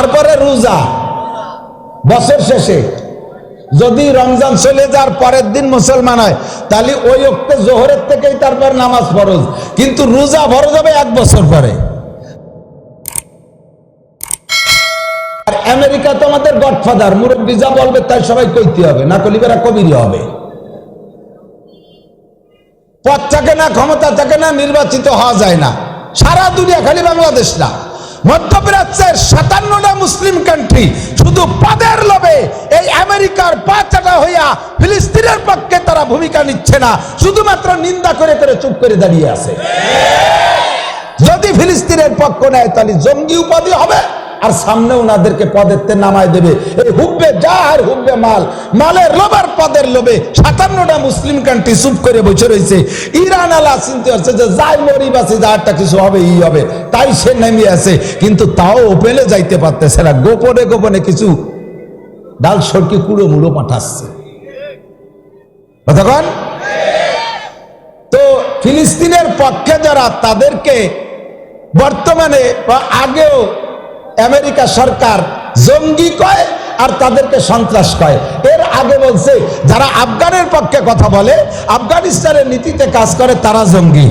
তারপরে রোজা। বছর শেষে। যদি রমজান চলে যাওয়ার পরের দিন মুসলমান হয়, তাহলে ওই অক্টে জোহরের থেকেই তারপর নামাজ ফরজ। কিন্তু রোজা ফরজ হবে এক বছর পরে। আর আমেরিকা তো আমাদের গডফাদার, মুরব্বী যা বলবে তাই সবাই কইতে হবে, না কলিবেরা কবিরই হবে। পদ থাকে না, ক্ষমতা থাকে না, নির্বাচিত হওয়া যায় না। সারা দুনিয়া খালি বাংলাদেশ না। মধ্যপ্রাচ্যের সাতান্নটা মুসলিম কান্ট্রি শুধু পদের লোভে এই আমেরিকার পাচাটা হইয়া ফিলিস্তিনের পক্ষে তারা ভূমিকা নিচ্ছে না, শুধুমাত্র নিন্দা করে করে চুপ করে দাঁড়িয়ে আছে। যদি ফিলিস্তিনের পক্ষ নেয়, তাহলে জঙ্গি উপাধি হবে। আর সামনে ওনাদেরকে পদের তে নামায় দেবে। এই হুব্বে যা আর হুব্বে মাল, মালের লোভার পদের লোভে সাতান্নটা মুসলিম কান্ট্রি চুপ করে বসে রয়েছে। ইরান আলা চিনতে হচ্ছে যে, যাই যা একটা কিছু হবে, ই হবে, তাই সে নেমে আছে। কিন্তু তাও ওপেলে যাইতে পারতেছে না। গোপনে গোপনে কিছু ডাল সরকি কুড়ো মুড়ো পাঠাচ্ছে। কতক্ষণ তো ফিলিস্তিনের পক্ষে যারা তাদেরকে বর্তমানে বা আগেও আমেরিকা সরকার জঙ্গি কয় আর তাদেরকে সন্ত্রাস কয়। এর আগে বলছে, যারা আফগানের পক্ষে কথা বলে, আফগানিস্তানের নীতিতে কাজ করে, তারা জঙ্গি।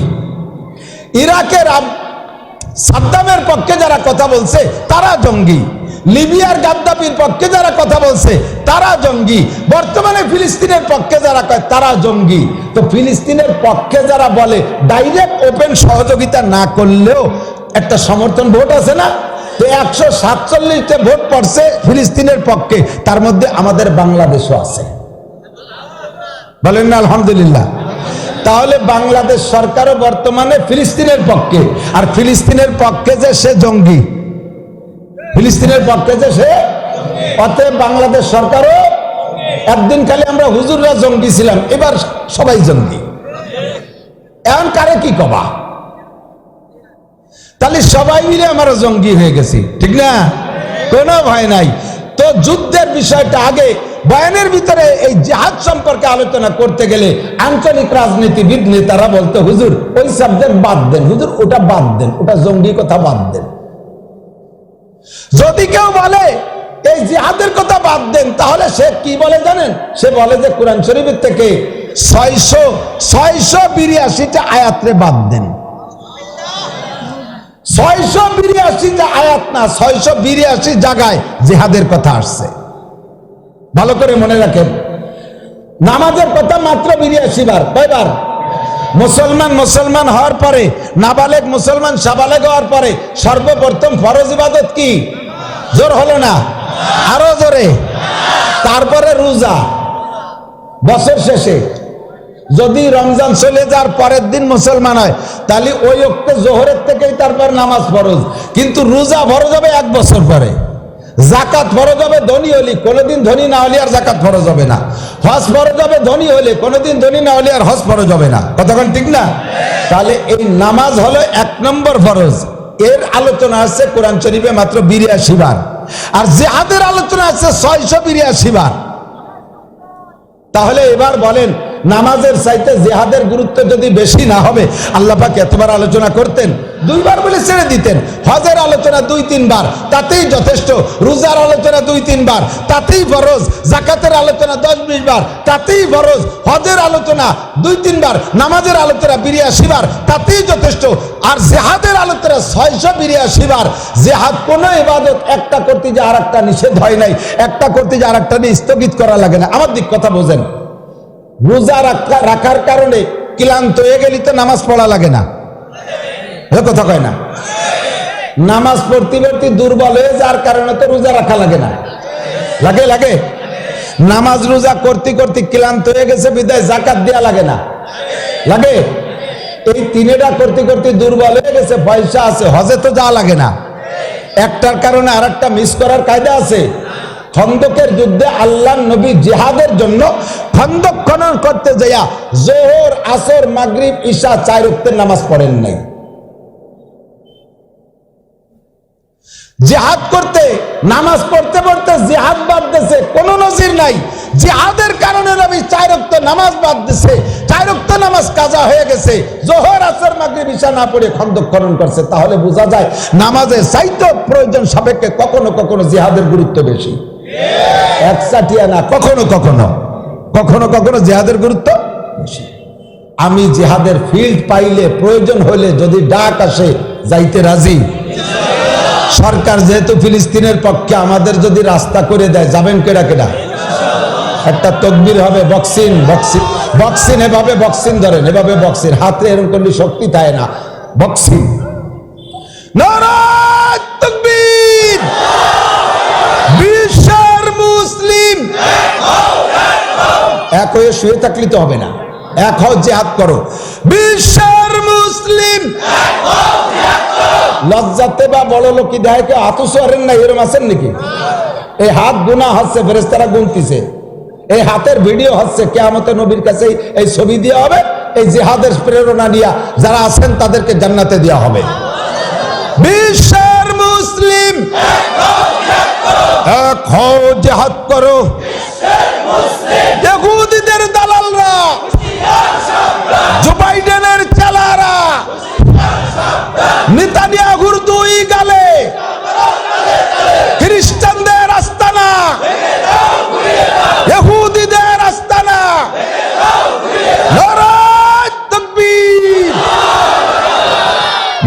ইরাকের সাদ্দামের পক্ষে যারা কথা বলছে, তারা জঙ্গি। লিবিয়ার গাদ্দাফির পক্ষে যারা কথা বলছে, তারা জঙ্গি। বর্তমানে ফিলিস্তিনের পক্ষে যারা কয়, তারা জঙ্গি। তো ফিলিস্তিনের পক্ষে যারা বলে, ডাইরেক্ট ওপেন সহযোগিতা না করলেও একটা সমর্থন ভোট আছে না? তো একশো সাতচল্লিশটা ভোট পড়ছে ফিলিস্তিনের পক্ষে। তার মধ্যে আমাদের বাংলাদেশও আছে। বলেন না, আলহামদুলিল্লাহ। তাহলে বাংলাদেশ সরকারও বর্তমানে ফিলিস্তিনের পক্ষে। আর ফিলিস্তিনের পক্ষে যে সে জঙ্গি। ফিলিস্তিনের পক্ষে যে সে অতএব বাংলাদেশ সরকারও একদিন খালি আমরা হুজুররা জঙ্গি ছিলাম, এবার সবাই জঙ্গি। এখন কারে কি কবা? তাহলে সবাই মিলে আমরা জঙ্গি হয়ে গেছি। ঠিক না? কোনো ভয় নাই। তো যুদ্ধের বিষয়টা আগে বয়ানের ভিতরে এই জাহাজ সম্পর্কে আলোচনা করতে গেলে আঞ্চলিক রাজনীতিবিদ নেতারা বলতো, হুজুর, ওই সাবজেক্ট বাদ দেন। হুজুর, ওটা বাদ দেন। ওটা জঙ্গি কথা বাদ দেন। যদি কেউ বলে, এই জিহাদের কথা বাদ দেন, তাহলে সে কি বলে জানেন? সে বলে যে, কোরআন শরীফের থেকে ছয়শো ছয়শো বিরিয়াশিটা আয়াত্রে বাদ দেন। ছয়শো বিরিয়াশিটা আয়াত না, ছয়শো বিরিয়াশি জায়গায় জেহাদের কথা আসছে। ভালো করে মনে রাখেন। নামাজের কথা মাত্র বিরিয়াশি বার, কয়বার? মুসলমান মুসলমান হওয়ার পরে, নাবালেক মুসলমান সাবালেক হওয়ার পরে, সর্বপ্রথম ফরজ ইবাদত কি? জোর হলো না? আরও জোরে। তারপরে রোজা। বছর শেষে যদি রমজান চলে যাওয়ার পরের দিন মুসলমান হয়, তাহলে ওই অক্টে জোহরের থেকেই তারপর নামাজ ফরজ। কিন্তু রোজা ফরজ হবে এক বছর পরে। জাকাত ফরজ হবে ধনী হলি, কোনোদিন ধনী না হলে আর জাকাত ফরজ হবে না। হজ ফরজ হবে ধনী হলে, কোনোদিন ধনী না হলে আর হজ ফরজ হবে না। কতক্ষণ ঠিক না? তাহলে এই নামাজ হলো এক নম্বর ফরজ। এর আলোচনা আছে কোরআন শরীফে মাত্র বিরিয়াশি বার। আর জেহাদের আলোচনা আছে ছয়শো বিরিয়াশি বার। তাহলে এবার বলেন নামাজের চাইতে জেহাদের গুরুত্ব যদি বেশি না হবে, আল্লাহ পাক এতবার আলোচনা করতেন, দুইবার বলে ছেড়ে দিতেন। হজের আলোচনা দুই, তিনবার, তাতেই যথেষ্ট। রোজার আলোচনা দুই, তিনবার, তাতেই ফরজ। জাকাতের আলোচনা দশ, বিশ বার, তাতেই ফরজ। হজের আলোচনা দুই, তিনবার, নামাজের আলোচনা বিরিয়াশি বার, তাতেই যথেষ্ট। আর জেহাদের আলোচনা ছয়শো বিরিয়াশি বার। জেহাদ কোনো ইবাদত একটা করতে যে আর একটা নিষেধ হয় নাই, একটা করতে যে আর একটা স্থগিত করা লাগে না। আমার দিক কথা বোঝেন। রোজা রাখা- রাখার কারণে ক্লান্ত হয়ে গেলি তো নামাজ পড়া লাগে না। কথা কয় না। নামাজ পড়তে পড়তে দুর্বল হয়ে যার কারণে তো রোজা রাখা লাগে না। লাগে লাগে? নামাজ রোজা করতে করতে ক্লান্ত হয়ে গেছে, বিদায় জাকাত দেয়া লাগে না। লাগে? এই তিনেটা করতে করতে দুর্বল হয়ে গেছে, পয়সা আছে, হজে তো যা লাগে না। একটার কারণে আর একটা মিস করার কায়দা আছে। খন্দকের যুদ্ধে আল্লাহ নবী জিহাদের জন্য খন্দক খনন করতে যাইয়া জোহর, আসর, মাগরিব, ঈশা, চার উক্তের নামাজ পড়েন নাই। জিহাদ করতে, নামাজ পড়তে পড়তে জিহাদ বাদ দিছে কোনো নজির নাই। জিহাদের কারণে নবী চার রক্ত নামাজ বাদ দিছে চার রক্ত নামাজ কাজা হয়ে গেছে। জোহর, আসর, মাগরিব, ঈশা না পড়ে খন্দক খনন করছে, তাহলে বোঝা যায় নামাজের চাইতে প্রয়োজন সাপেক্ষে কখনো কখনো জিহাদের গুরুত্ব বেশি। একসাটিয়া না, কখনো কখনো। কখনো কখনো জিহাদের গুরুত্ব আমি জিহাদের ফিল্ড পাইলে প্রয়োজন হলে যদি ডাক আসে, যাইতে রাজি। সরকার যেহেতু ফিলিস্তিনের পক্ষে, আমাদের যদি রাস্তা করে দেয়, যাবেন কেডা কেডা? একটা তকবির হবে বক্সিন বক্সিন বক্সিন এভাবে বক্সিন ধরেন, এভাবে বক্সিন হাতে এরকম করলে শক্তি থাকে না। বক্সিন নারায় তাকবীর! বিশ্বের মুসলিম এক হয়ে শুয়ে থাকলে তো হবে না। এক হও জেহাদ করো। বিশ্বের মুসলিম লজ্জাতে বা বড় লোকি দেয় কেউ হাতু সরেন না, এরম আছেন নাকি? এই হাত গুনা হচ্ছে ফেরেস্তারা গুনতিছে। এই হাতের ভিডিও হচ্ছে, কেয়ামতের নবীর কাছে এই ছবি দেওয়া হবে, এই জেহাদের প্রেরণা নিয়া যারা আছেন তাদেরকে জান্নাতে দেওয়া হবে। বিশ্বের মুসলিম এক হও জেহাদ করো। ইহুদিদের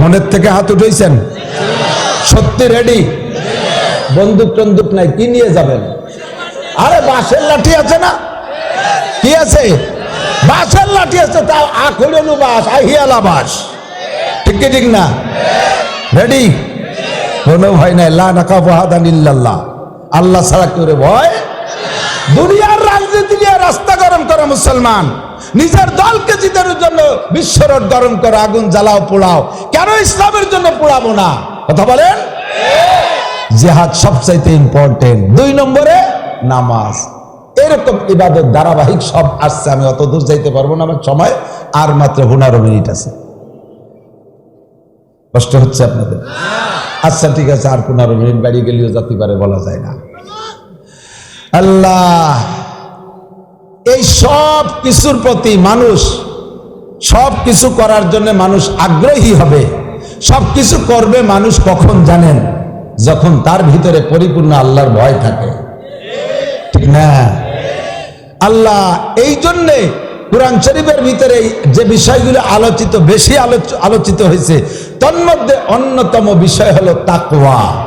মনের থেকে হাত উঠেছেন সত্যি রেডি বন্দুক টন্দুক নাই, কি নিয়ে যাবেন? আরে বাঁশের লাঠি আছে না? কি আছে? বাঁশের লাঠি আছে, তাও আখড়েলু বাস আহিয়ালা বাস ঠিক কি ঠিক না? রেডি কোনো ভয় নাই, লা নাকা বাহাদান ইল্লাল্লাহ। আল্লাহ ছাড়া কেউ রে ভয়? দুনিয়ার রাজনীতি নিয়ে রাস্তা গরম করে মুসলমান। নিজের দলকে জিতানোর জন্য বিশ্বরোড গরম করে, আগুন জ্বালাও, পোড়াও। কেন ইসলামের জন্য পোড়াবো না? কথা বলেন? জেহাদ সবচাইতে ইম্পর্টেন্ট দুই নম্বরে নামাজ। এরকম ইবাদত ধারাবাহিক সব আসছে, আমি অত দূর যাইতে পারব না আমার সময়। আর মাত্র পনেরো মিনিট আছে। কষ্ট হচ্ছে আপনাদের? আচ্ছা ঠিক আছে, আর পনেরো মিনিট বাড়ি গেলেও যাতে পারে বলা যায় না। আল্লাহ! এই সব কিছুর প্রতি মানুষ, সব কিছু করার জন্য মানুষ আগ্রহী হবে। সব কিছু করবে মানুষ কখন জানেন? যখন তার ভিতরে পরিপূর্ণ আল্লাহর ভয় থাকে। ঠিক না? আল্লাহ এই জন্যে কোরআন শরীফের ভিতরে যে বিষয়গুলো আলোচিত, বেশি আলোচ- আলোচিত হয়েছে তন্মধ্যে অন্যতম বিষয় হলো তাকওয়া।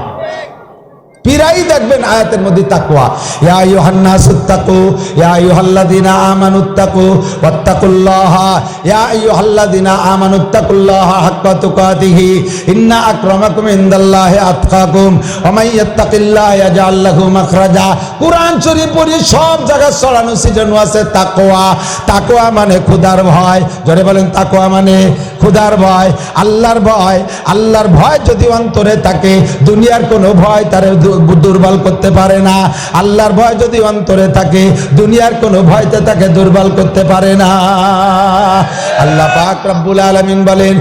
পিরাই দেখবেন আয়াতের মধ্যে তাকওয়া। ইয়া আইয়ুহান্নাসুত্তাকু ইয়া আইয়ুহাল্লাযিনা আমানুত্তাকু ওয়াত্তাকুল্লাহা। ইয়া আইয়ুহাল্লাযিনা আমানুত্তাকুল্লাহা হাক্কা তুকাতিহি, ইন্না আকরামাকুম ইনদাল্লাহি আতকাকুম, ওয়া মান ইয়াত্তাকিল্লাহা ইয়াজআল লাহু মাখরাজা। কুরআন শরীফ পড়ি সব জায়গায় ছড়ানো ছিটানো আছে তাকওয়া। তাকওয়া মানে খোদার ভয়। জোরে বলেন তাকওয়া মানে খোদার ভয়, আল্লাহর ভয়। আল্লাহর ভয় যদি অন্তরে থাকে, দুনিয়ার কোনো ভয় তারে দুর্বল করতে পারে না। আল্লাহর ভয় যদি অন্তরে থাকে, দুনিয়ার কোনো ভয়তে তাকে দুর্বল করতে পারে না। আল্লাহ পাক রব্বুল আলামিন বলেন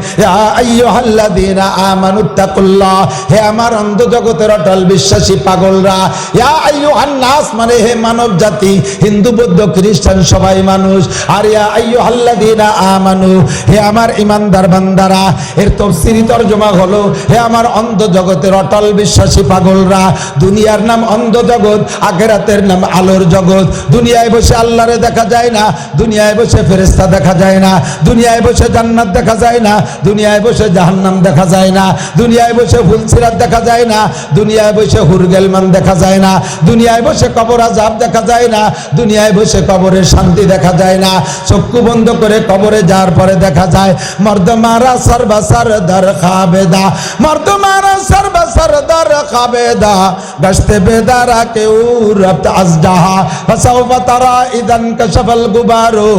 আমানুত্তাকুল্লাহ হে আমার অন্ধ জগতের অটল বিশ্বাসী পাগলরা, ইয়া আইয়ুহান নাস মানে হে মানব জাতি হিন্দু, বৌদ্ধ, খ্রিস্টান, সবাই মানুষ, আর ইয়া আইয়ুহাল্লাযীনা আমানু হে আমার ইমানদার বান্দারা, এর তফসিরি তরজমা হলো, হে আমার অন্ধ জগতের অটল বিশ্বাসী পাগলরা দুনিয়ার নাম অন্ধ জগৎ আখেরাতের নাম আলোর জগৎ। দুনিয়ায় বসে আল্লাহরে দেখা যায় না, দুনিয়ায় বসে ফেরেস্তা দেখা যায় না, দুনিয়ায় বসে জান্নাত দেখা যায় না, দুনিয়ায় বসে জাহান্নাম দেখা যায় না, দুনিয়ায় বসে ফুলসিরাত দেখা যায় না, দুনিয়ায় বসে হুরগেলমান দেখা যায় না, দুনিয়ায় বসে কবর আজাব দেখা যায় না, দুনিয়ায় বসে কবরের শান্তি দেখা যায় না, চক্ষু বন্ধ করে কবরে যাওয়ার পরে দেখা যায়, মর্দ মারা সর্বা সরদার খাবেদা মর্দ মারা সর্বা সরদার খাবেদা গশতে বেদারা কেউ রপ্ত আজডাহা ফসাউফা তারা ইদান কশফল গুবারো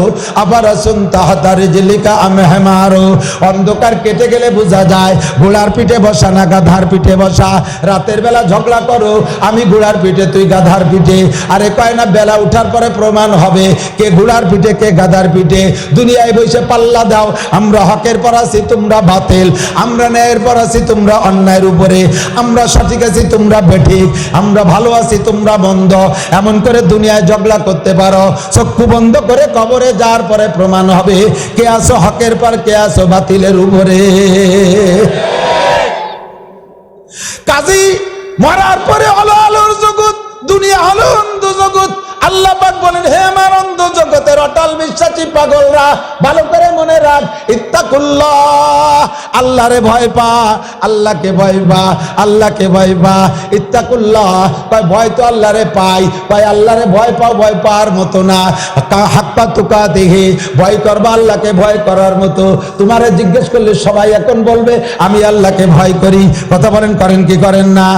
আবার শুনতা হাতার জিলিকা আমহেমারো অন্ধকার কেটে গেলে বোঝা যায় ঘোড়ার পিঠে বসা না গাধার পিঠে বসা রাতের বেলা ঝগড়া করো আমি ঘোড়ার পিঠে তুই গাধার পিঠে আরে কয় না বেলা উঠার পরে প্রমাণ হবে কে ঘোড়ার পিঠে কে গাধার পিঠে দুনিয়ায় বসে পাল্লা দাও আমরা হকের পর আছি তোমরা বাতিল আমরা ন্যায়ের পর আছি তোমরা অন্যায়ের উপরে আমরা সঠিক আছি তোমরা বেঠিক আমরা ভালো আছি, তোমরা বন্ধ। এমন করে দুনিয়ায় ঝগড়া করতে পারো। চক্ষু বন্ধ করে কবরে যাওয়ার পরে প্রমাণ হবে, কে আসো হকের পর, কে আসো বাতিলের উপরে। কাজী, মরার পরে হলো আলোর জগৎ, দুনিয়া হলো অন্ধ জগৎ। আল্লাহ পাক বলেন, হে আমার অন্ধ জগতের অটল বিশ্বাসী পাগলরা, ভালো করে মনে রাখ। ইত্তাকুল্লাহ, আল্লাহরে ভয় পা, আল্লাহকে ভয় পা, আল্লাহকে ভয় পা। ইত্তাকুল্লাহ, কয়, ভয় তো আল্লাহরে পাই, কয়, আল্লাহরে ভয় পাও, ভয় পাওয়ার মতো না। হাক্কা তুকা দেখে ভয় করবা আল্লাহকে ভয় করার মতো। তোমারে জিজ্ঞেস করলে সবাই এখন বলবে, আমি আল্লাহকে ভয় করি। কথা বলেন, করেন কি করেন না?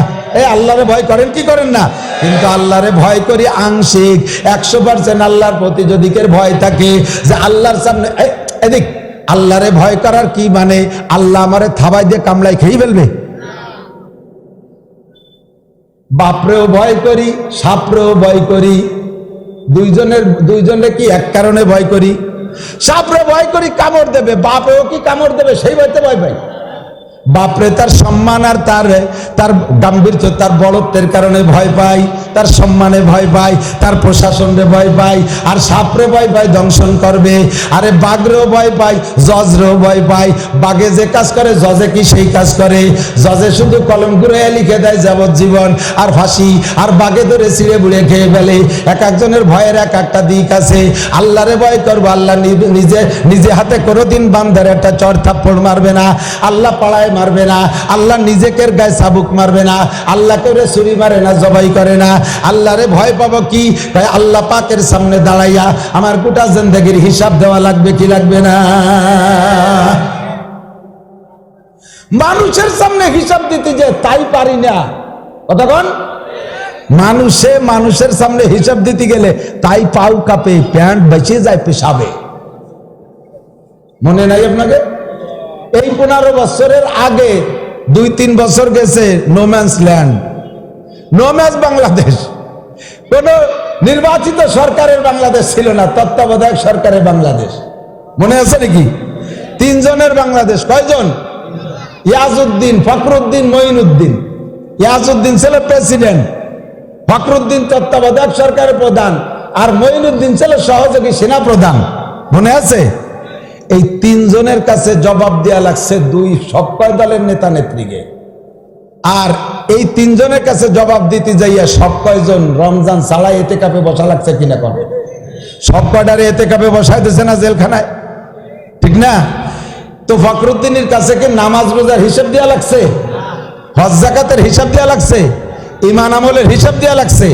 এ আল্লাহরে ভয় করেন, কি করেন না? কিন্তু আল্লাহরে ভয় করি আংশিক। একশো পার্সেন্ট আল্লাহর প্রতি ভয় থাকে, যে আল্লাহর সামনে এদিক, আল্লাহরে ভয় করার কি মানে? আল্লাহ আমারে থাবাই দিয়ে কামলাই খেয়ে ফেলবে। বাপরেও ভয় করি, সাপরেও ভয় করি। দুইজনের দুইজনে কি এক কারণে ভয় করি? সাপরে ভয় করি, কামড় দেবে। বাপেও কি কামড় দেবে? সেই ভয়তে ভয় পাই বাপরে তার সম্মান আর তার তার গাম্ভীর্য তার বড়ত্বের কারণে ভয় পাই তার সম্মানে ভয় পাই তার প্রশাসনে ভয় পাই আর সাপরে ভয় পাই দংশন করবে। আরে বাঘরেও ভয় পাই জজরেও ভয় পাই বাঘে যে কাজ করে, জজে কি সেই কাজ করে? জজে শুধু কলম ঘুরে লিখে দেয় যাবজ্জীবন। আর ফাঁসি, আর বাঘে ধরে ছিঁড়ে বুড়ে খেয়ে ফেলে। এক একজনের ভয়ের এক একটা দিক আছে। আল্লাহরে ভয় করব, আল্লাহ নিজে নিজে হাতে কোনোদিন বান্দার একটা চর থাপ্পড় মারবে না। আল্লাহ পাড়ায় মারবে না। আল্লাহ নিজেকে গায়ে সাবুক মারবে না। আল্লাহ করে ছুরি মারে না, জবাই করে না। আল্লাহরে ভয় পাবো কি? তাই আল্লাহ পাকের সামনে দাঁড়াইয়া আমার গোটা জিন্দগির হিসাব দেওয়া লাগবে কি লাগবে না? মানুষের সামনে হিসাব দিতে যে তাই পারি না। কতক্ষণ মানুষে মানুষের সামনে হিসাব দিতে গেলে তাই পাউ কাপে, প্যান্ট বেঁচে যায় পেশাবে। মনে নাই আপনাকে? এই পনেরো বছরের আগে দুই তিন বছর গেছে নোম্যান্স ল্যান্ড নোম্যান্স বাংলাদেশ কোন নির্বাচিত সরকারের বাংলাদেশ ছিল না, তত্ত্বাবধায়ক সরকারের বাংলাদেশ। মনে আছে নাকি? তিনজনের বাংলাদেশ, কয়জন? ইয়াজউদ্দিন, ফখরুদ্দিন, মঈনুদ্দিন। ইয়াজউদ্দিন ছিল প্রেসিডেন্ট, ফখরুদ্দিন তত্ত্বাবধায়ক সরকারের প্রধান আর মঈনুদ্দিন ছিল সহযোগী সেনা প্রধান মনে আছে? এই তিনজনের কাছে জবাব দেয়া লাগছে দুই সবকয় দলের নেতা নেত্রীকে আর এই তিনজনের কাছে জবাব দিতে যাইয়া সব কয়জন রমজান সালাই এতে কাপে বসা লাগছে কিনা কবে সব কয়টারে এতে কাপে বসাই দিছে না জেলখানায়? ঠিক না? তো ফখরুদ্দিনের কাছে কি নামাজ রোজার হিসাব দেওয়া লাগছে? হজ জাকাতের হিসাব দেওয়া লাগছে? ইমান আমলের হিসাব দেওয়া লাগছে?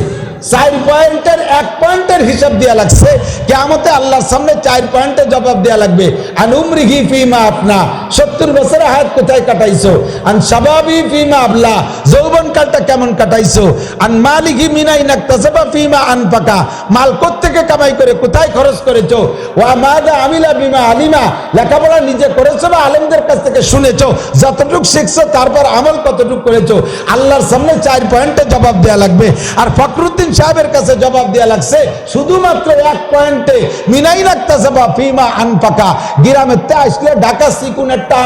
চার পয়েন্টের, এক পয়েন্টের হিসাব দেওয়া লাগছে। কেমতে আল্লাহর সামনে চার পয়েন্টের জবাব দেওয়া লাগবে। আন উমরিহি ফিমা আপনা সত্তর বছরের হায়াত কোথায় কাটাইছো? আন সাবাবি ফিমা আবলা, যৌবন কালটা কেমন কাটাইছো? আন মালিকি মিনাই নাক্তাসাবা ফিমা আন পাকা মাল কোত্থেকে কামাই করে কোথায় খরচ করেছ? ওয়া মাদা আমিলা বিমা আলিমা, লেখাপড়া নিজে করেছ বা আলেমদের কাছ থেকে শুনেছো? যতটুকু শিখছো, তারপর আমল কতটুকু করেছ? আল্লাহর সামনে চার পয়েন্টে জবাব দেওয়া লাগবে। আর ফখরুদ্দিন সাহেবের কাছে জবাব দেওয়া লাগছে। শুধুমাত্র এক পয়েন্টে মিনাই রাখতেছে বা ফিমা আনপাকা গ্রামের তে আসলে ঢাকা সিকুন একটা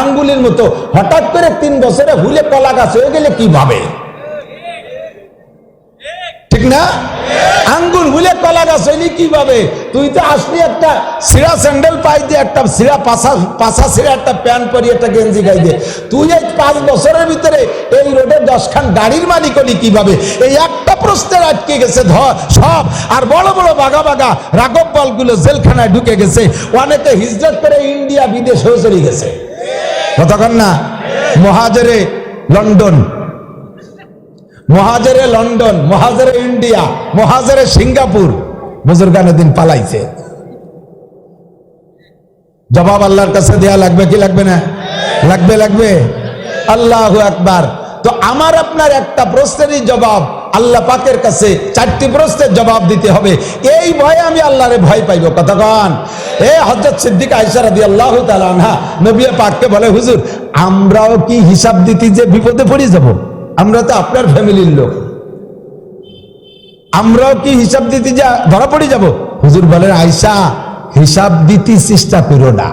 আঙ্গুলির মতো হঠাৎ করে তিন বছরে হুলে কলা গাছ হয়ে গেলে কীভাবে? ঠিক না? আঙ্গুর হুলে কলা গাছ হইলি কীভাবে? তুই তো আসলি একটা সিরা স্যান্ডেল পাই দিয়ে, একটা সিরা পাশা পাশা সিরা, একটা প্যান্ট পরি, একটা গেঞ্জি গাই দিয়ে। তুই এই পাঁচ বছরের ভিতরে এই রোডে দশখান গাড়ির মালিক হলি কীভাবে? এই একটা প্রশ্নের আটকে গেছে ধর, সব। আর বড় বড় বাগা বাগা রাগব বলগুলো জেলখানায় ঢুকে গেছে। অনেকে হিজরত করে ইন্ডিয়া বিদেশেও চলে গেছে। কতক্ষণ না? মহাজরে লন্ডন। মহাজরে লন্ডন, মহাজারে ইন্ডিয়া, মহাজারে সিঙ্গাপুর। বুজুর্গানের দিন পালাইছে। জবাব আল্লাহর কাছে দেয়া লাগবে কি লাগবে না? লাগবে লাগবে। আল্লাহ একবার তো আমার আপনার একটা প্রশ্নেরই জবাব আল্লাহ পাকের কাছে চারটি প্রশ্নের জবাব দিতে হবে। এই ভয়ে আমি আল্লাহরে ভয় পাইব। কতক্ষণ এ হজরত সিদ্দিক আয়সা রাদি আল্লাহ তালা নবী পাককে বলে, হুজুর, আমরাও কি হিসাব দিতে যে বিপদে পড়ে যাব? আমরা তো আপনার ফ্যামিলির লোক। আমরাও কি হিসাব দিতে যা ধরা পড়ে যাব? হুজুর বলেন আয়সা হিসাব দিতে চেষ্টা করো না।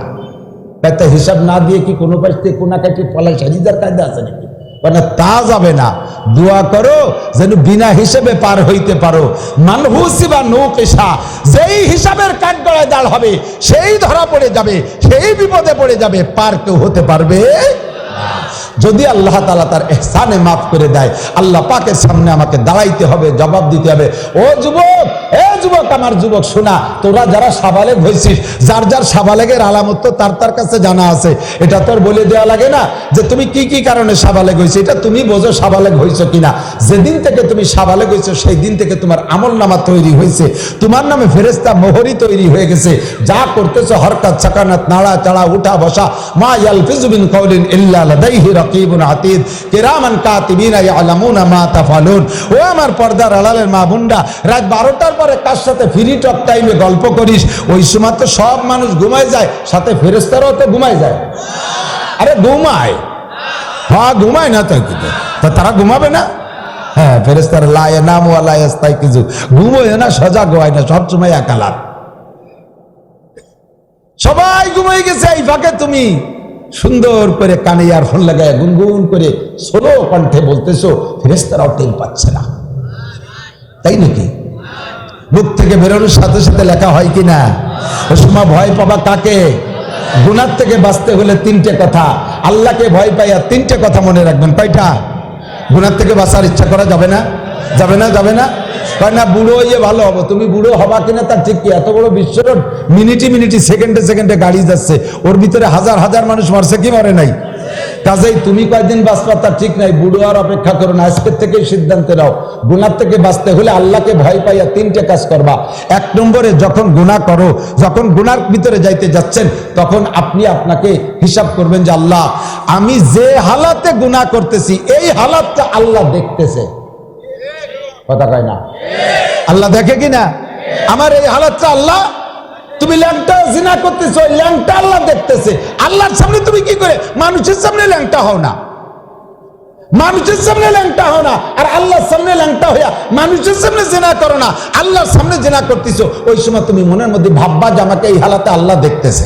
হিসাব না দিয়ে কি কোনো পাশে কোনা কাটি পলাই সাজিদার কায়দা আছে নাকি? মানে তা যাবে না। দোয়া করো যেন বিনা হিসেবে পার হইতে পারো। মানহুসি বা নৌকেশা, যেই হিসাবের কাঠগড়ায় দাঁড় হবে, সেই ধরা পড়ে যাবে, সেই বিপদে পড়ে যাবে। পার কেউ হতে পারবে। যদি আল্লাহ তালা তার এহসানে মাফ করে দেয়, আল্লাহ পাকের সামনে আমাকে দাঁড়াইতে হবে, জবাব দিতে হবে। ও যুবক, এ যুবক, আমার যুবক, শোনা, তোরা যারা সাবালেগ হয়েছিস যার যার সাবালেগের আলামত তার তার কাছে জানা আছে, এটা তোর বলে দেওয়া লাগে না যে তুমি কি কি কারণে সাবালেগ হয়েছে এটা তুমি বোঝো সাবালেগ হয়েছো কিনা। যেদিন থেকে তুমি সাবালেগ হয়েছো সেই দিন থেকে তোমার আমল নামা তৈরি হয়েছে তোমার নামে ফেরেস্তা মোহরি তৈরি হয়ে গেছে। যা করতেছো, হরকাত, সাকানাত, নাড়া, চাড়া, উঠা, বসা, মা ইয়ালফিজু মিন কাউলিন ইল্লা লাদাইহি আতীদ। কিরামান কাতিবিনা ইয়ালামুনা মা তাফালুন। ও আমার পর্দার আড়ালের মা বুন্ডা রাত বারোটার পরে কার সাথে ফ্রি টক টাইমে গল্প করিস, ওই সময় তো সব মানুষ ঘুমায় যায়, সাথে ফেরেস্তারাও তো ঘুমায় যায়। আরে ঘুমায়। হ্যাঁ ঘুমায় না তো কিন্তু। তা তারা ঘুমাবে না? হ্যাঁ ফেরেস্তার লায় নাম আলায়াস্তাই কিছু ঘুমোয় না, সজাগ হয় না সবসময় একালার সবাই ঘুমাই গেছে, এই ফাঁকে তুমি সুন্দর করে কানে ইয়ারফোন লাগায় গুনগুন করে সোলো কণ্ঠে বলতেছো ফেরেস্তারাও টের পাচ্ছে না। তাই নাকি? মুখ থেকে বেরোনোর সাথে সাথে লেখা হয় কি না? ও সময় ভয় পাবা কাকে? গুনার থেকে বাঁচতে হলে তিনটে কথা। আল্লাহকে ভয় পাইয়া তিনটে কথা মনে রাখবেন। কয়টা? গুনার থেকে বাঁচার ইচ্ছা করা যাবে না? যাবে না যাবে না? কয় না, বুড়ো হইয়ে ভালো হব। তুমি বুড়ো হবা কিনা তার ঠিক কি? এত বড় বিশ্বরোড, মিনিটি মিনিটি, সেকেন্ডে সেকেন্ডে গাড়ি যাচ্ছে। ওর ভিতরে হাজার হাজার মানুষ মারছে, কি মরে নাই? কাজেই তুমি কয়দিন বাঁচবা তা ঠিক নাই, বুড়ো আর অপেক্ষা করো না। আজকের থেকেই সিদ্ধান্ত নাও। গুনার থেকে বাঁচতে হলে আল্লাহকে ভয় পাইয়া তিনটে কাজ করবা। এক নম্বরে যখন গুনাহ করো, যখন গুণার ভিতরে যাইতে যাচ্ছেন, তখন আপনি আপনাকে হিসাব করবেন যে, আল্লাহ, আমি যে হালাতে গুনাহ করতেছি, এই হালাতটা আল্লাহ দেখতেছে। কথা কয় না? আল্লাহ দেখে কি না? আমার এই হালাতটা আল্লাহ তুমি ল্যাংটা জিনা করতেছো ল্যাংটা আল্লাহ দেখতেছে। আল্লাহর সামনে তুমি কি করে? মানুষের সামনে ল্যাংটা হও না। মানুষের সামনে ল্যাংটা হও না। আর আল্লাহর সামনে ল্যাংটা হইয়া মানুষের সামনে জেনা করো না। আল্লাহর সামনে জেনা করতেছো, ওই সময় তুমি মনের মধ্যে ভাববা যে আমাকে এই হালাতে আল্লাহ দেখতেছে।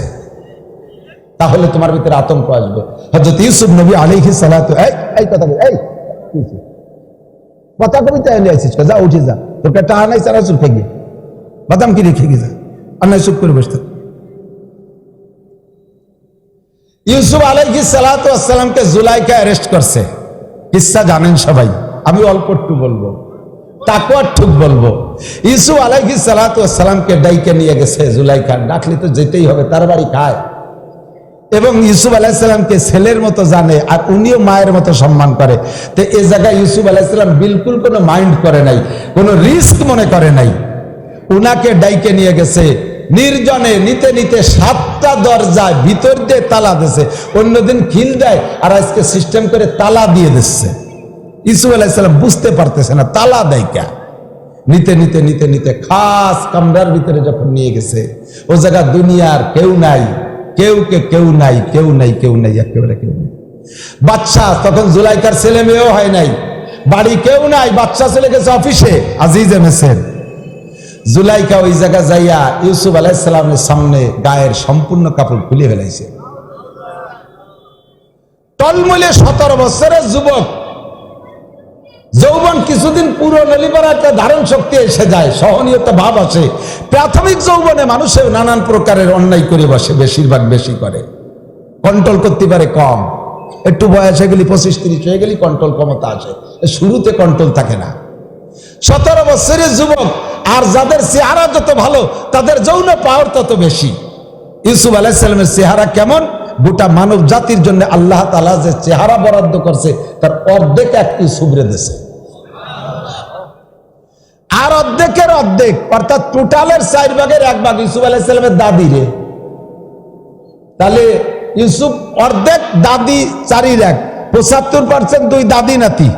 তাহলে তোমার ভিতরে আতঙ্ক আসবে। হজরত ইউসুফ নবী আলাইহি সালাতু এই এই কথা এই কথা কবিতা এনে আছিস যা, উঠে যা। তোর পেটটা আনাই সারা গিয়ে বাদাম কি রেখে গিয়ে যা আনাই চুপ করে বসতে। ইউসুফ আলাইহি সালাতু আসসালামকে জুলাইকা অ্যারেস্ট করছে। কিসসা জানেন সবাই? আমি অল্প একটু বলব। তাকুয়ার ঠুক বলব। ইউসুফ আলাইহি সালাতু আসসালামকে ডাইকে নিয়ে গেছে জুলাইকা। ডাকলে তো যেতেই হবে, তার বাড়ি খায় এবং ইউসুফ আলাইসাল্লামকে ছেলের মতো জানে আর উনিও মায়ের মতো সম্মান করে। তো এ জায়গায় ইউসুফ আলাইসাল্লাম বিলকুল কোনো মাইন্ড করে নাই, কোনো রিস্ক মনে করে নাই। উনাকে ডাইকে নিয়ে গেছে নির্জনে নিতে নিতে সাতটা দরজায় ভিতর দিয়ে তালা দিছে। অন্যদিন খিল দেয় আর আজকে সিস্টেম করে তালা দিয়ে দিচ্ছে। ইসুফ আলাইসাল্লাম বুঝতে পারতেছে না, তালা দেয় কে? নিতে নিতে নিতে নিতে খাস কামরার ভিতরে যখন নিয়ে গেছে, ও জায়গা দুনিয়ার কেউ নাই, কেউ কে কেউ নাই কেউ নাই কেউ নাই, একেবারে কেউ নাই। বাচ্চা তখন জুলাইকার ছেলে মেয়েও হয় নাই। বাড়ি কেউ নাই বাচ্চা ছেলে গেছে অফিসে আজিজ এমএসের জুলাইকা ওই জায়গা যাইয়া ইউসুফ আলাইসালামের সামনে গায়ের সম্পূর্ণ কাপড় খুলে ফেলাইছে। টলমলে সতেরো বছরের যুবক। যৌবন কিছুদিন পুরো নলিবার একটা ধারণ শক্তি এসে যায়, সহনীয়তা ভাব আছে প্রাথমিক যৌবনে মানুষের নানান প্রকারের অন্যায় করে বসে, বেশিরভাগ বেশি করে। কন্ট্রোল করতে পারে কম। একটু বয়স হয়ে গেলি পঁচিশ তিরিশ হয়ে গেলি কন্ট্রোল ক্ষমতা আসে। শুরুতে কন্ট্রোল থাকে না। সতেরো বছরের যুবক আর যাদের চেহারা যত ভালো, তাদের যৌন পাওয়ার তত বেশি। ইউসুফ আলাইসালামের চেহারা কেমন? গোটা মানব জাতির জন্য আল্লাহ তালা যে চেহারা বরাদ্দ করছে, তার অর্ধেক এক ইউসুফরে দেশে আর অর্ধেকের অর্ধেক, অর্থাৎ টোটালের চার ভাগের এক ভাগ ইউসুফ আলাইসালামের দাদি রে। তাহলে ইউসুফ অর্ধেক দাদি, চারির এক। পঁচাত্তর পার্সেন্ট দুই দাদি নাতি।